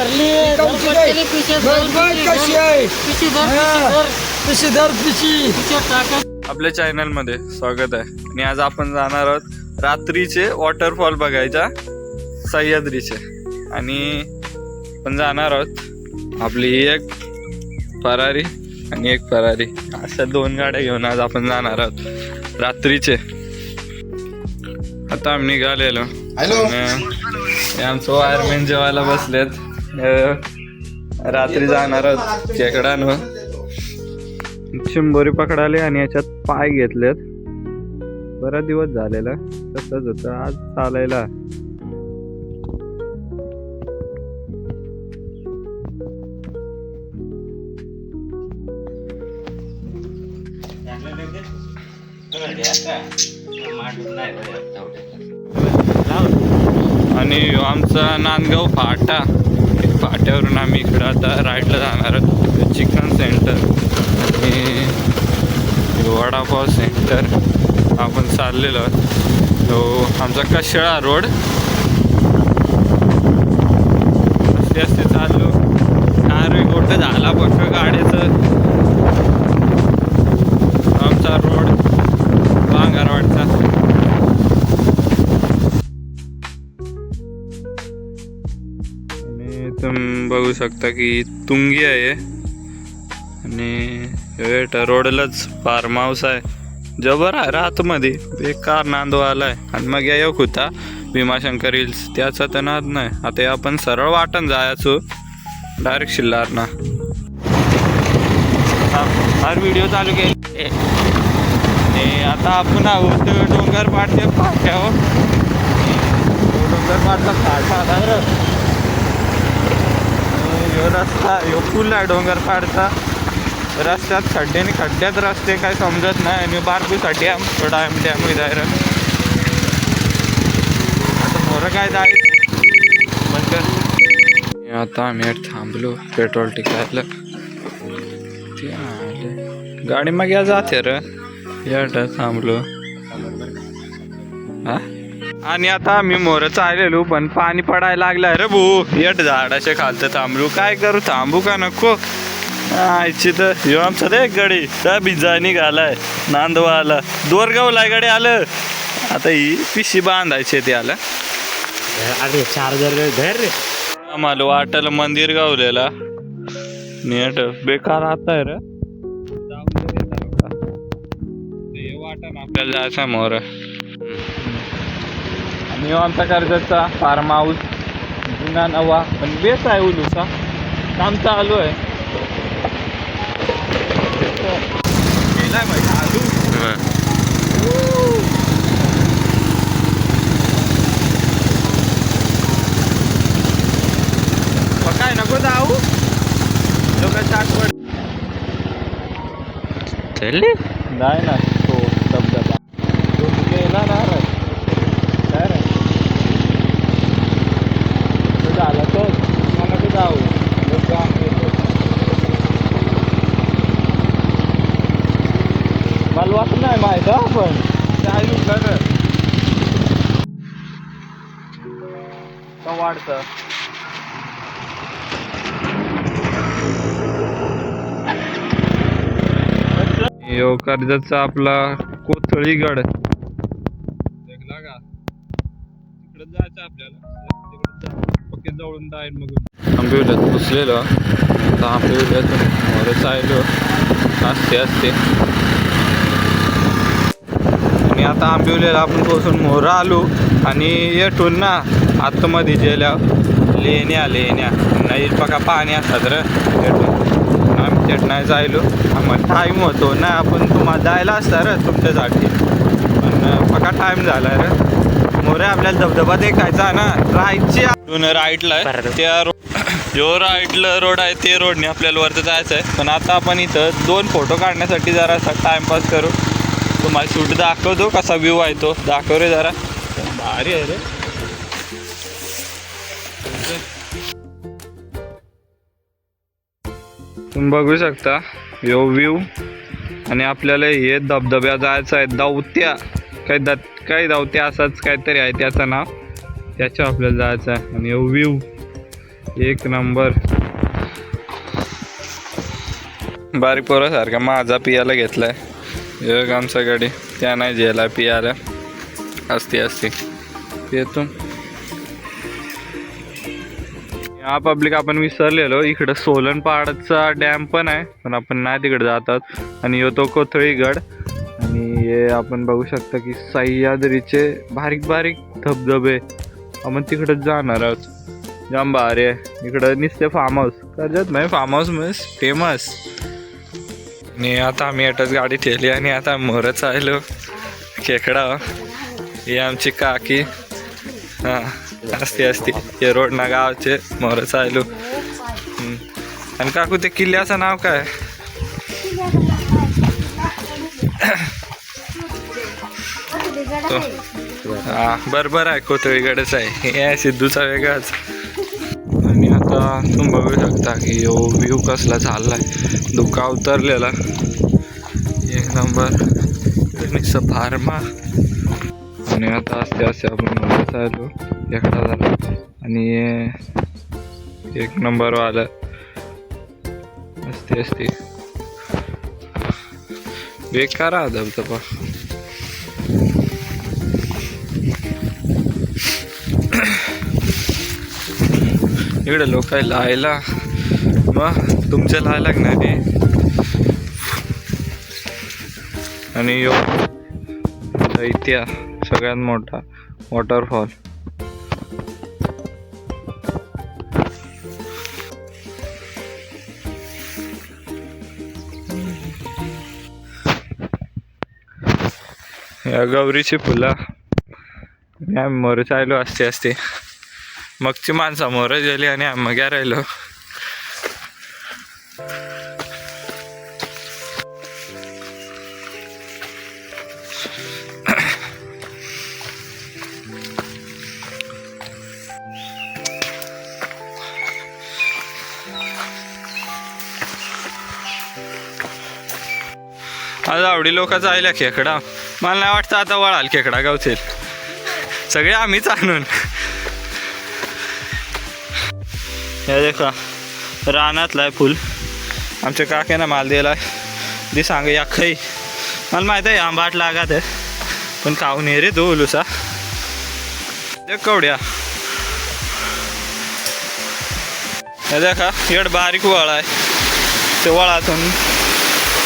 धरली पिशे कशी. आहे? पिशे धर, हा. पिशे धर. आपल्या चॅनलमध्ये स्वागत आहे. आणि आज आपण जाणार आहोत रात्रीचे वॉटरफॉल बघायच्या सह्याद्रीचे. आणि आपण जाणार आहोत आपली एक फरारी आणि एक फरारी अशा दोन गाड्या घेऊन आज आपण जाणार आहोत रात्रीचे. आता आम्ही निघालेलो. हॅलो आणि आमचं वायरमॅन जेवायला बसलेत. रात्री जाणार आहोत खेकडानं शिंबोरी पकडाले आणि याच्यात पाय घेतलेत. बरा दिवस झालेला तसंच होतं. आज चालायला. आणि आमचा नांदगाव फाटा. त्याच्यावरून आम्ही इकडं आता राईडला जाणार आहोत. चिकन सेंटर आणि वडापाव सेंटर. आपण चाललेलो आहोत. तो आमचा कशाळा रोड. असे असे चाललो. कार गोट झाला पक्क गाड्याचं. शकता की तुंगी आहे आणि वेट रोडलाच फार्म हाऊस आहे. जबर आहे रातमध्ये. बेकार नांदो आलाय. आणि मग या एक होता भीमाशंकर हिल्स. त्याचा तर नाद नाही. आता हे आपण सरळ वाटण जायचो. डायरेक्ट शिल्लारना. हर व्हिडिओ चालू केले. आणि आता आपण आहोत डोंगर पाडते फाट्यावर हो. डोंगर पाडचा फाटा ह्यो रस्ता ह्यो पूल आहे डोंगरपाडचा. रस्त्यात खड्डे आणि खड्ड्यात रस्ते काय समजत नाही आणि बारबीसाठी आम थोडा आम डॅम जायर आता मोरं काय जायचं? म्हणजे आता आम्ही थांबलो पेट्रोल टिकायला. ते आले. गाडी मग या जाते रे याट थांबलो. हा? आणि आता आम्ही मोर चाललेलो पण पाणी पडायला लागलाय. रे भू येट झाडाच्या खालचं थांबलो काय करू? थांबू का नको? आयची तर ह्यो आमचा रे गडी. त्या भिजा निघालाय. नांदवाला. दोरगावला गडी आलं. आता ही पिशी बांधायची ते आलं अरे चार्जर धर रे. आम्हाला वाटायला मंदिर गावलेला. नीट बेकार आता आहे रे. वाटण आपल्याला जायचं मोर. ह्यो आमचा कर्जतचा फार्म हाऊस जुना नवा पण बेस आहे उलूचा. काम चालू आहे. माहिती आलू. काय नको जाऊ आठवण चलली नाही ना तो धबधबा तो गेला ना रे काय रे तो झाला तो मला नको जाऊ लोक आम्ही येतो. मला वाटत नाही माहीत हा पण. चालू कर का वाढतं? यो कर्जतचा आपला कोथळीगड देखला का? तिकडे जायचं आपल्याला. पक्के जवळून जाईल मग आंबिवल्यात पुसलेलो आता आंबिवल्यात मोरच आयलो असते असते आणि आता आंबिवलेला आपण पोहोचून मोर आलो आणि येठून ना आतमध्ये गेल्या लेण्या लेण्या. नाही बघा पाणी असतात रे येठून. आम्ही तेट नाही जायलो. आम्हाला टाईम होतो ना आपण तुम्हाला जायला असता रे तुमच्यासाठी. पण बघा टाईम झाला रे. मोरे आपल्याला धबधबा देखायचा ना. राहायची राईटला आहे. त्या जो राईटला रोड आहे ते रोडने आपल्याला वरती जायचं आहे पण आता आपण इथं दोन फोटो काढण्यासाठी जरा टाइमपास करू. तुम्हाला शूट दाखवतो कसा व्ह्यू आहे तो. दाखव रे जरा. भारी आहे रे. तुम्ही बघू शकता यो व्ह्यू आणि आपल्याला हे धबधब्या जायचं आहे दावत्या. काही द काही दावत्या असंच काहीतरी आहे त्याचं नाव. त्याच्या आपल्याला जायचं आहे. आणि यो व्ह्यू एक नंबर. बारीक पोरासारखा माझा पियाला घेतलाय. एक आमचा गाडी. त्या नाही जेला पियाला असते असते येतो. हा पब्लिक आपण विसरलेलो. इकडं सोलन पहाडचा डॅम पण आहे. पण आपण नाही तिकडे जातात आणि येतो कोथळीगड. आणि हे आपण बघू शकता की सह्याद्रीचे बारीक बारीक धबधबे. आपण तिकडे जाणार आहोत. जाम भारी आहे इकडं निसते फार्म हाऊस कर्जत नाही फार्म हाऊस म्हणजे फेमस आणि आता आम्ही एटच गाडी ठेवली आणि आता मोरच आलो. खेकडा. ही आमची काकी. हां असते असते हे रोड ना गावचे मोरच आलो. आणि काकू ते किल्ल्याचं नाव काय? हा बरोबर आहे. कोथळीकडेच आहे. हे आहे सिद्धूचा वेगळाच. आता तुम्ही बघू शकता की यो व्ह्यू कसला चाललाय. धुका उतरलेला एक नंबर. नुसतं फार्मा. आणि आता असते असते आपण म्हणत एकटा झाला. आणि हे एक नंबर वाला. असते असते. बेकार आहे धबधबा इकडे लोक लायला. मग तुमच्या लायला नाही आणि यो दैत्या सगळ्यात मोठा वॉटरफॉल या गौरीची फुला. या मरचायलो असते असते. मगची माणसं मोर गेली आणि आम्ही घ्या राहिलो. आज आवडी लोक आयल्या खेकडा. मला नाही वाटतं आता वळाल खेकडा गावतील. सगळे आम्हीच आणून. हे देखा रानातला आहे फुल. आमच्या काक्यानं माल दिला ती सांग या खै. मला माहीत आहे आंबाट लागत आहे. पण खाऊन ये रे तू लुसा देख कवड्या. हे देखा एड बारीक वळा आहे. ते वळातून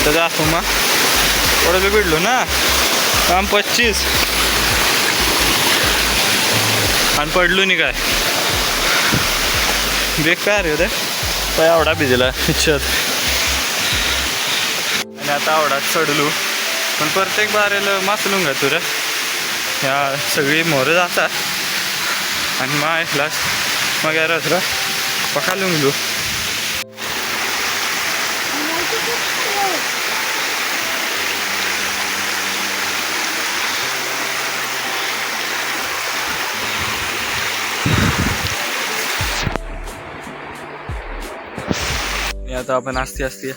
तर जातो मग. थोडं बी भिडलो ना? काम पच्चीस. आणि पडलो नाही काय? बेकार होते पाय आवडा भिजला इच्छत आणि आता आवडा चढलो पण प्रत्येक बारेला मासलून घातू रे ह्या सगळी मोरं जातात आणि मग ऐकलास मग यारच रा पकालून आता आपण आस्ती असते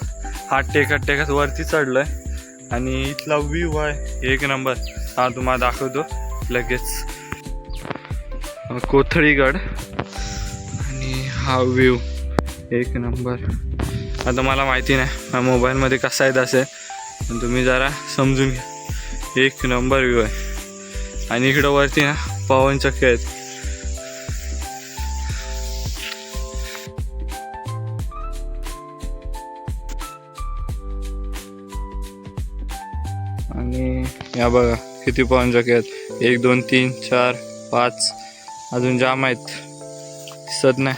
हात टेकत टेकत वरती चढलोय. आणि इथला व्ह्यू आहे एक नंबर हा तुम्हाला दाखवतो लगेच. कोथळीगड. आणि हा व्ह्यू एक नंबर आता मला माहिती नाही मोबाईलमध्ये कसा आहे असेल पण तुम्ही जरा समजून घ्या. एक नंबर व्ह्यू आहे. आणि इकडं वरती ना पवनचक्की आहेत. या बघा किती पवनचक्की आहेत. एक दोन तीन चार पाच. अजून जाम आहेत. दिसत नाही.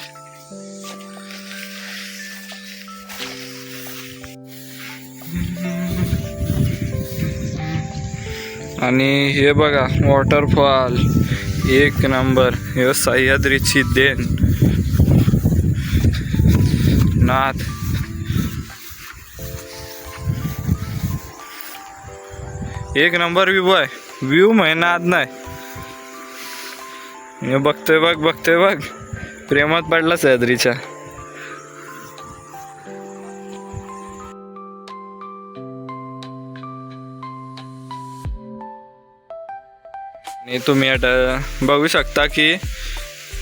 आणि हे बघा वॉटरफॉल एक नंबर. हे सह्याद्रीची देन नाथ. एक नंबर व्ह्यू आहे. व्ह्यू आत नाही. बघतोय बघ बघतोय बघ. प्रेमात पडला सह्याद्रीच्या. तुम्ही आता बघू शकता की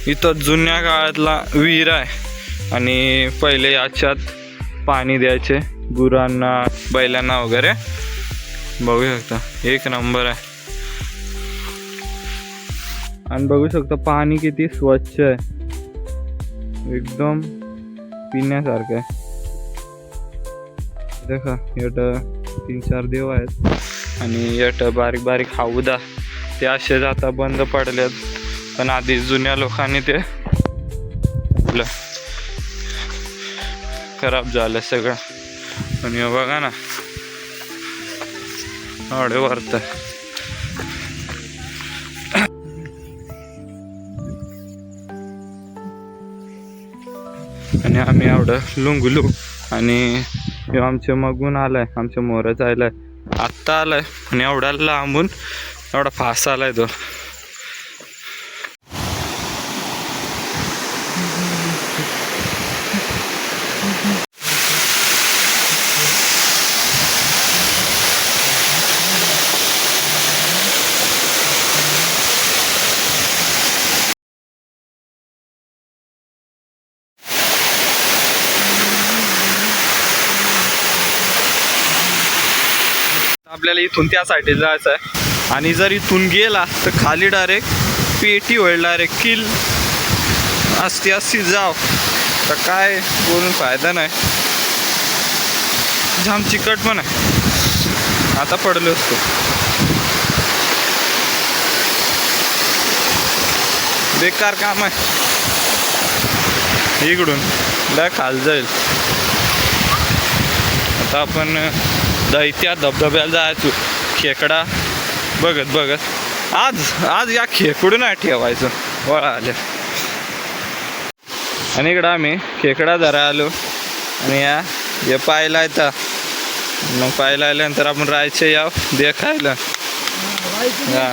इथं जुन्या काळातला विहीर आहे. आणि पहिले याच्यात पाणी द्यायचे गुरांना बैलांना वगैरे. बघू शकता. एक नंबर आहे. आणि बघू शकता पाणी किती स्वच्छ आहे. एकदम पिण्यासारखं आहे. देखा एट तीन चार देव आहेत. आणि एट बारीक बारीक हाऊदा ते असे आता बंद पडलेत. पण आधी जुन्या लोकांनी ते आपलं खराब झालं सगळं. आणि बघा ना. एवढे वारत आणि आम्ही एवढं लुंगलू आणि आमच्या आमचे मगून आलाय आमच्या मोरच आलाय आत्ता आलाय आणि एवढा लांबून एवढा फास्ट आलाय तो. आपल्याला इथून त्यासाठी जायचं आहे. आणि जर इथून गेला तर खाली डायरेक्ट पेटी होईल डायरेक्ट किल असती असती जाव. तर काय बोलून फायदा नाही. जाम चिकट पण आहे. आता पडलो असतो. बेकार काम आहे. इकडून लय खाल जाईल. आता आपण दैत्या धबधब्याला जायचो खेकडा बघत बघत आज आज या खेकडून नाही ठेवायचं वळा आल्या आणि इकडं आम्ही खेकडा धरा आलो आणि या हे पाहायला येता मग पाहायला आल्यानंतर आपण राहायचे याव देखायला हा.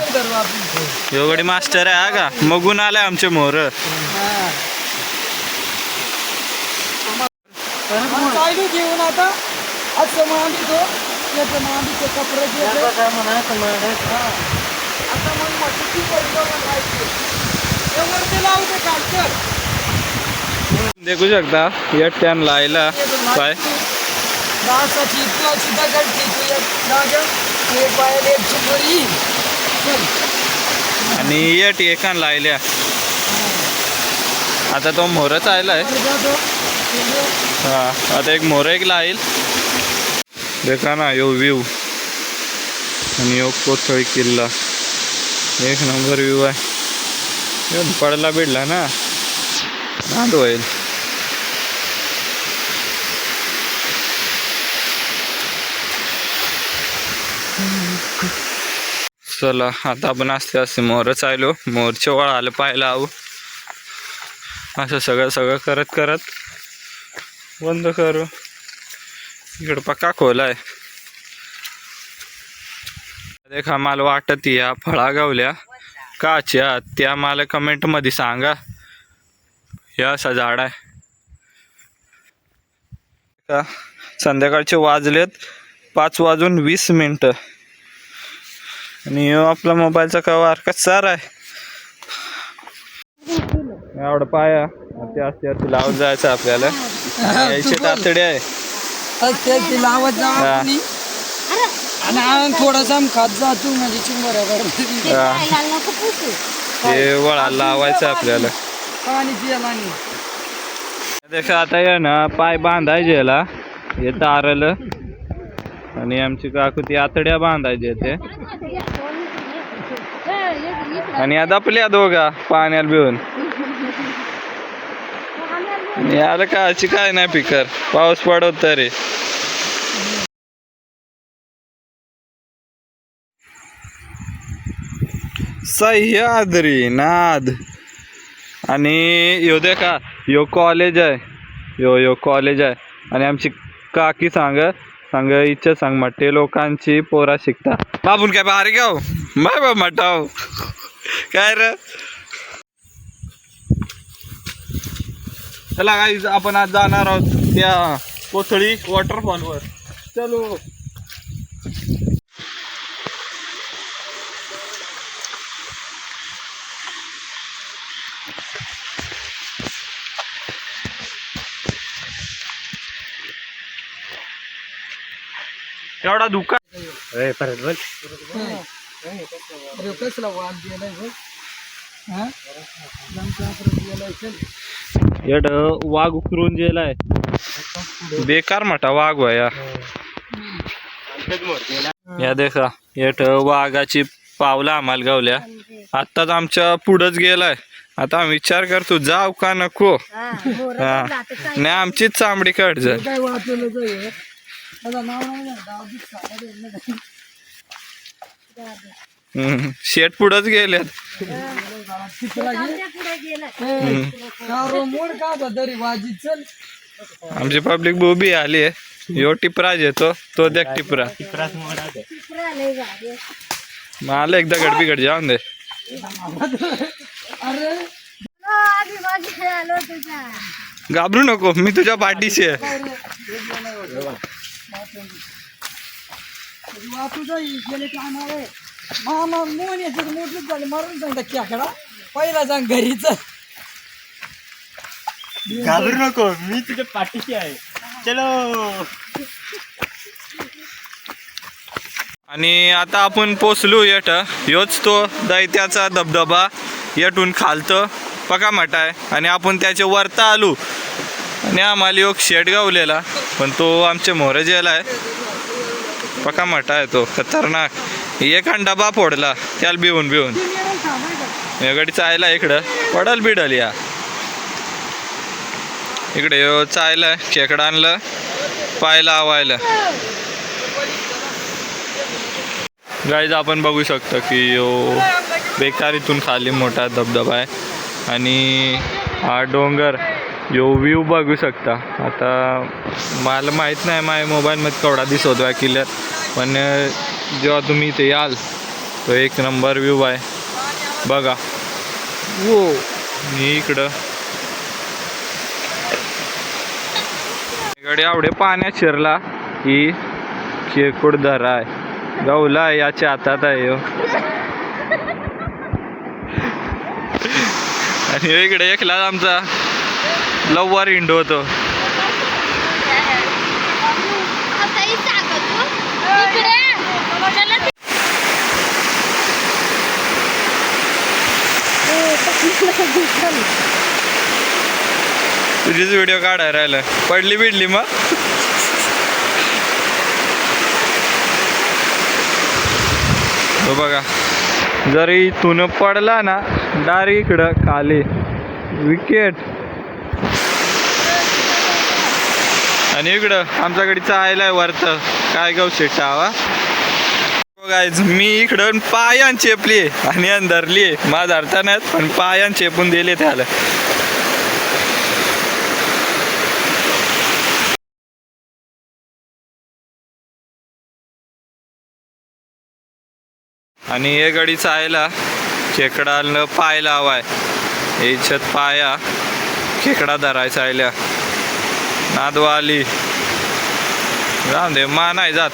योगडी मास्टर आहे हा का मगून आलाय आमचे मोर कपडे घेतो आता मग मटकी वरती लावते देखू शकता या टॅन लायला पाय. दासाची इतकं सुद्धा काढते तू एक जागा हे पायाला एक चिंबोरी चल. आणि या टेकान लायल्या. आता तो मोरच जातो. चिंबोरी. हा आता एक मोर एक लाईल. देखा ना यो व्ह्यू आणि यो कोथळी किल्ला. एक नंबर व्ह्यू आहे. यो पडला बिडला ना. नाद होईल. चला आता आपण असते असते मोरच आलो मोरच्या वळ आलं पाहायला आहो. असं सगळं सगळं करत करत बंद करू. इकडं पक्का आहे देखा मला वाटत या फळा गावल्या काच्या त्या मला कमेंटमध्ये सांगा. या असा झाड आहे. का संध्याकाळचे वाजलेत. पाच वाजून वीस मिनिट. आणि आपला मोबाईलचा कवर कसार आहे. एवढं पाया. ते असते लावत जायचं आपल्याला. यायचे तातडी आहे. ती लावत जा हा. आणि आणि आण थोडासा खात जा तू म्हणजे चिंबऱ्या हा. ते वळा लावायचं आपल्याला. पाणी पियाला आणि देखा आता ये ना पाय बांधायचे याला. हे तारलं. आणि आमची काकू ती आतड्या बांधायचे ते. आणि आता आपल्या दोघा पाण्याला भिवून याला काची काय नाही पिकर पाऊस पडत तरी. सह्याद्री नाद. आणि यो दे का यो कॉलेज आहे. यो यो कॉलेज आहे. आणि आमची काकी सांग सांग इच्छा सांग म्हटते लोकांची पोरा शिकता बाबून काय बाहेर गाव? माय बा मटाव. काय र? चला गाईज आपण आज जाणार आहोत त्या कोथळी वॉटरफॉल वर चलो. एवढा धुका. परत बोल. कसला वाद गेलाय एड वाघ उकरून गेलाय. बेकार म्हटा वाघ वया या. देखा येठ वाघाची पावलं आम्हाला गावल्या. आत्ताच आमच्या पुढंच गेलाय. आता आम्ही विचार करतो जाऊ का नको? हा. नाही आमचीच चांबडी कट हे हम्म. शेट पुढंच गेल्यात आमची पब्लिक बोबी आली आहे. यो टिपरा येतो तो देख टिपरा. टिपरास मोडा दे मला एकदा गडबीगड जाऊन दे. घाबरू नको मी तुझ्या पाठीशी आहे. याचं पहिला सांग घरीच. घाबरू नको मी तुझ्या पाठीशी आहे. चलो. आणि आता आपण पोचलो येट. ह्योच तो दैत्याचा धबधबा येटून खालतं. पका मटा आहे आणि आपण त्याच्या वरता आलो. आणि आम्हाला एक शेट गावलेला. पण तो आमच्या मोर जेला आहे. पका मटा आहे तो. खतरनाक. एक आणि डबा फोडला त्याला बिवून बिवून गाडी चायला इकडं. पडल बिडल या. इकडे यो चायला खेकडं आणलं पायला आवायला. गाईज आपण बघू शकतो की यो बेकार इथून खाली मोठा धबधबा आहे. आणि हा डोंगर यो व्ह्यू बघू शकता. आता मला माहीत नाही माझ्या मोबाईलमध्ये केवढा दिसत आहे किल्ल्यात पण जेव्हा तुम्ही इथे याल तो एक नंबर व्ह्यू आहे. बघा. वो इकडं. इकडे आवडे पाण्यात शिरला. ही खेकूड धरा आहे. गवला याच्या हातात आहे. आणि इकडे एकला आमचा लव्वर इंडो होतो तुझीच व्हिडिओ काढायला राहिलं. पडली बिडली मग? तो बघा. जरी इथून पडला ना डारी इकडं खाली. विकेट आणि इकडं आमच्याकडे चायला वरचं. काय गाव टावा? गायज मी इकडं पायान चेपली आणि अंधरली माझ धरतानाच पण पायान चेपून दिले त्याला आणि हे गडी चायला खेकडाला पाय लावाय. याच्यात पाया खेकडा धरायचा आयल्या. नादवा आली जाऊ दे मा नाही जात.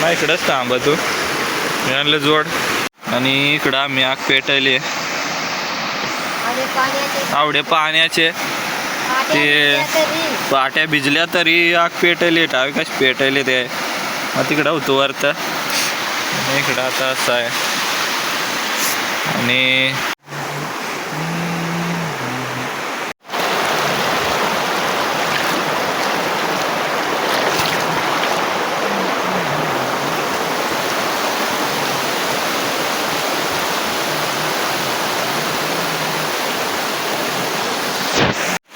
नाही इकडंच थांब तू. मी आणलं जोड. आणि इकडं आम्ही आग पेटायले आवडे पाण्याचे. ते पाट्या भिजल्या तरी आग पेटायले टावे कशी पेटायले ते. मग तिकडं होतो वरत. आणि इकडं आता असं आहे. आणि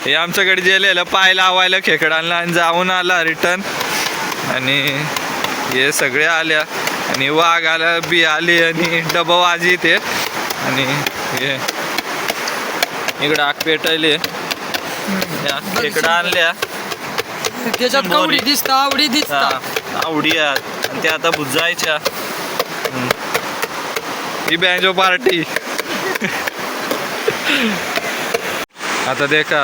हे आमच्याकडे गेलेलं पाय लावायला खेकडांना आणि जाऊन आला रिटर्न. आणि हे सगळे आल्या. आणि वाघ आला बी आली आणि डबा वाजी ते आणि हे इकडं आग पेटायले. या खेकडा आणल्या. त्याच्यात कवडी दिसता आवडी दिसता. आवडी आणि ते आता बुजायच्या. ही बँजो पार्टी आता देखा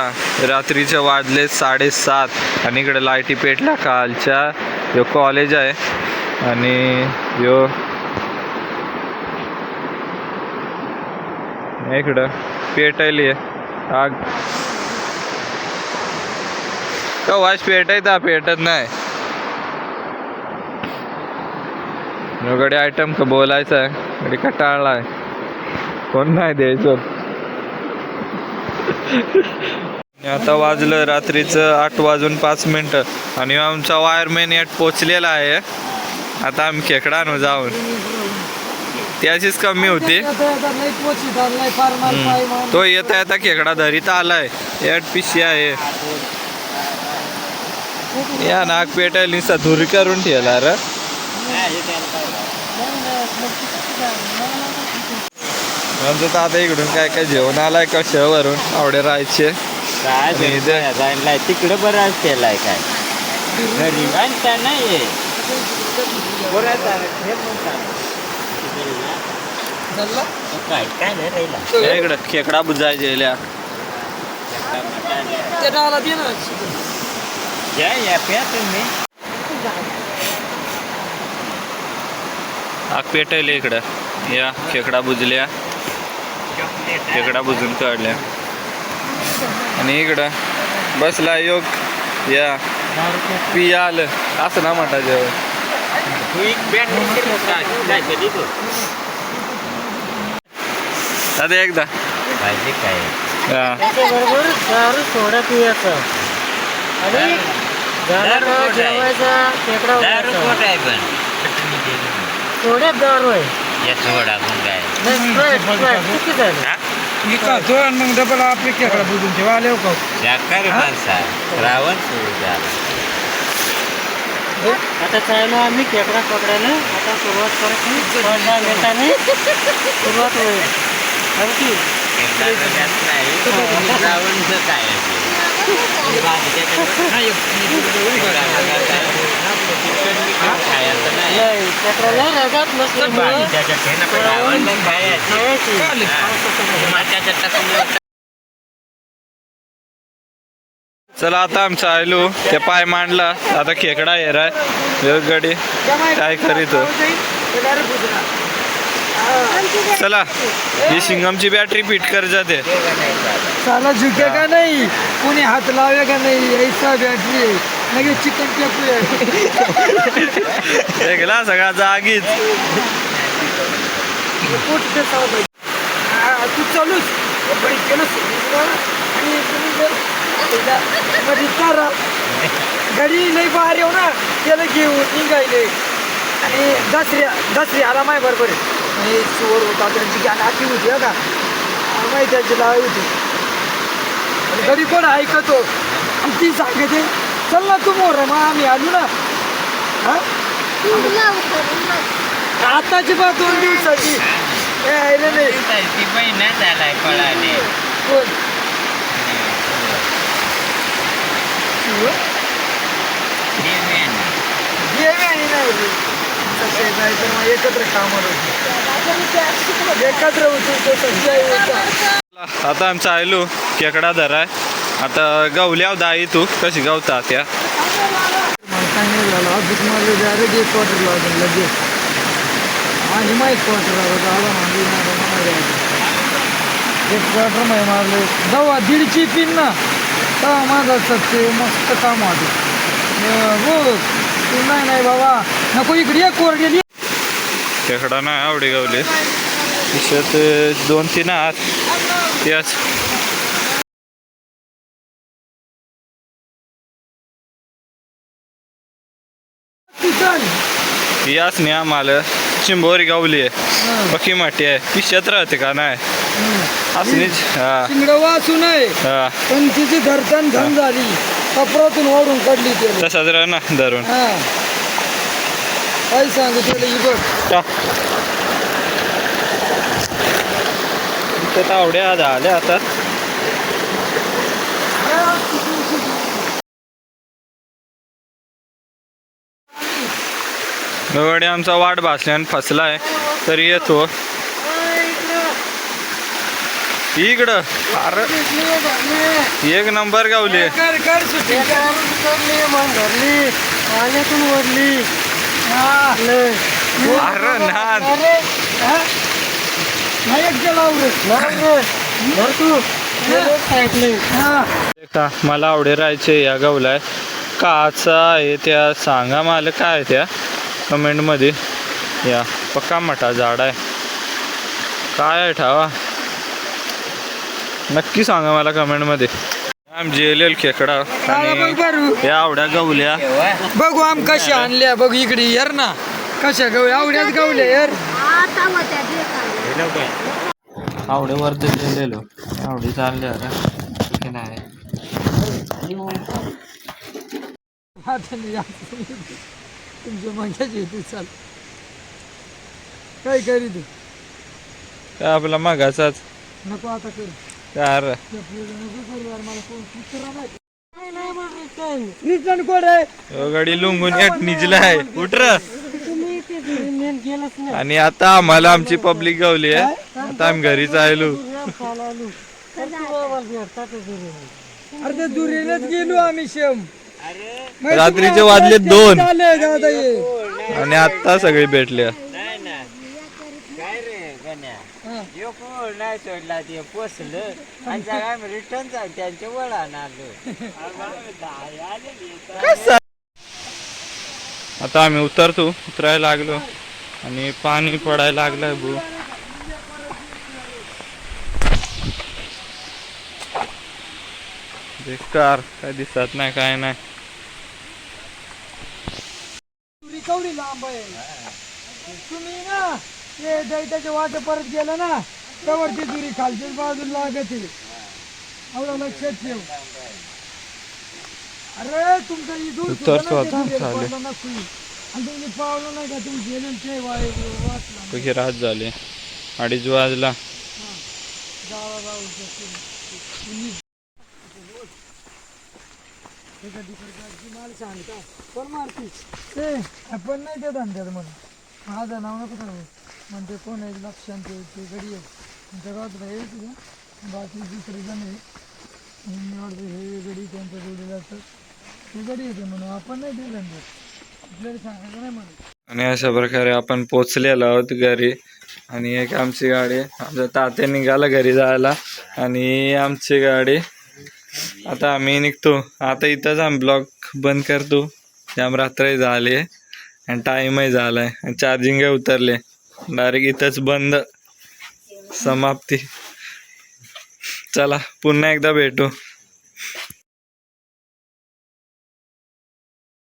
रात्रीचे वाजले साडेसात आणि इकडे लाईटी पेटल्या कालच्या. यो कॉलेज आहे आणि यो इकडं पेटायली आहे. आग. कवाच पेटायचा पेटत नाही. कडे आयटम का बोलायचं आहे? का कटाळला आहे. कोण नाही द्यायचं? आता वाजलं रात्रीचं आठ वाजून पाच मिनटं. आणि आमचा वायरमॅन यात पोचलेला आहे. आता आम्ही खेकडा आणू जाऊन. त्याचीच कमी होती. तो येता येता खेकडा धरीत आलाय. यात पिशी आहे. या नाग पेटायला निसा धुरी करून ठेवला रे. आमचं तर आता इकडून काय काय जेवण आलाय का शहरावरून आवडे राहायचे. काय जायला तिकडं बरं केलाय काय? घरी. आणता नाही हे? काय? काय नाही राहिला. इकडं खेकडा बुजायचे इल्या. ते डाला दे ना. या या प्या तुम्ही. आग पेटायले इकडं. या खेकडा बुजल्या. खेकडा बुजून काढल्या. आणि इकडं बसला योग या. पी आलं असं ना म्हणता तू आता एकदा. पाहिजे काय हा. त्याच्याबरोबर दारू सोडा पियाचा आणि जेवायचा खेकडा सोड्यात दारू आहे. या सोडा पण काय नाही? हा? का तो आणि मग डबल आपले खेकडा बुजून ठेवा आले का। शाकाहारी माणसा सुरू झाला आता चाललो आम्ही खेकडा पकडायला आता सुरुवात दहा मिनिटांनी सुरुवात होईल काय आहे चला आता आमचं आयलो ते पाय मांडला. आता खेकडा येराय गडी काय करीत? चला ही शिंगमची बॅटरी फिट कर जाते साला झुकेगा नहीं? कोणी हात लावेगा नहीं? ऐसा बैटरी है लगे चिकन है गेला सगळा जागीच. तू आणि मध्ये तारा घडी लई बाहेर येऊ ना त्याला घेऊन निघायले. आणि दसऱ्या दसरी आला माय बरोबर आहे. आणि सुवर होता त्यांची ज्ञान आखी होती का? माहिती त्याची लावाई होती. आणि घडी कोण ऐकतो? आणि ती सांगते चल ना तू मोर मग आम्ही आलो ना. हा? आताची बा दोन दिवसाची. ती महिना झालाय पळाले. कोण? शिव? देवी आणि नाही एकत्र कामाला होतो. एकत्र. आता आमचं आयलो खेकडा धराय आता गवल्याव दाई तू. कशी गावता त्या एक आणि एक क्वार्टर एक क्वार्टरमध्ये मारले दवा दीडची पिन ना तेव्हा माझा सत्य मस्त काम वाटत तू नाही नाही बाबा. नको इकडे ये कोरडेली खेकडा नाही आवडी गावली शेत दोन तीन आहात. त्याच याच नाही आम्हाला चिंबोरी गावली आहे. पक्की माटी आहे. पिशात राहते का नाही? असणीच हा. शिंगड वाचू नये. हा. पण तिची धरतण घन झाली. कपरातून ओढून काढली ते तसाच राह ना धरून. हा. काय सांगू त्याला ही बघ टा. तावड्या झाल्या आता. गवडे आमचा वाट भासल्यान फसलाय. तरी येतो. इकडं. अरे. एक नंबर गावली. वरली हा. अरे नाद. का मला आवडे राहायचे या गावलाय. काचा आहे त्या सांगा मला काय आहे त्या? कमेंटमध्ये या पक्का मोठा झाड आहे. काय आहे ठावा? नक्की सांगा मला कमेंटमध्ये आमची येलेल खेकडा आणि या आवड्या गवल्या. बघू आम कशा आणल्या. बघू इकडे यार ना. कशा गवल्या आवड्याच गवल्या यार आवडे वर दिलेलो. आवडी चालले आता नाही. तुमच्या मजाच येते चाल. काय करी तू काय आपला मागाचाच नको आता कर. कार आहे? गाडी लुंगून एक निजलाय उठर आणि आता आम्हाला आमची पब्लिक गावली आहे. आता आम्ही घरीच आलो अरे ते दुरीलाच गेलो आम्ही शेम. रात्रीचे वाजले दोन. आणि आता सगळे भेटले. नाही ना काय रे गण्या. यो कोण नाही सोडला ते पोचलं आणि रिटर्न जाऊ त्यांच्या वळण आलो आता आम्ही उतरतो उतरायला लागलो. आणि पाणी पडायला लागलंय भू. बेकार काय दिसत नाही काय नाही. दुरी लांब आहे? तुम्ही ना ते दैताच्या वाट परत गेलं ना त्यावर दुरी खालच्या बाजूला लागते. एवढं लक्षात ठेव. अरे तुमचं इथून उतरतो आता, चालेल. आणि तुम्ही पावलं नाही का तुम्ही ते वाय- रात झाले अडीच वाजला जावा जाऊ तुम्ही एका ठिकाणी माल सांगता कोण मारती ते आपण नाही ते धंद्यात म्हणून माझं नाव नको सांगू म्हणते कोण आहे लक्षात ते ते गडी आहे तुमच्या गावात आहे तुझं बाकी दुसरे जण आहे वाटतं हे गडी त्यांच्या जोडीला असतात. येते म्हणून. आपण नाही आपल्याला सांगायचं नाही म्हणून. आणि अशा प्रकारे आपण पोचलेलो आहोत घरी. आणि एक आमची गाडी आमचा तात्या निघाला घरी जायला. आणि आमची गाडी आता आम्ही निघतो. आता इथंच आम्ही ब्लॉग बंद करतो. जाम झाली आहे आणि टाईमही झालाय. आणि चार्जिंगही उतरले. डायरेक्ट इथंच बंद. समाप्ती. चला पुन्हा एकदा भेटू.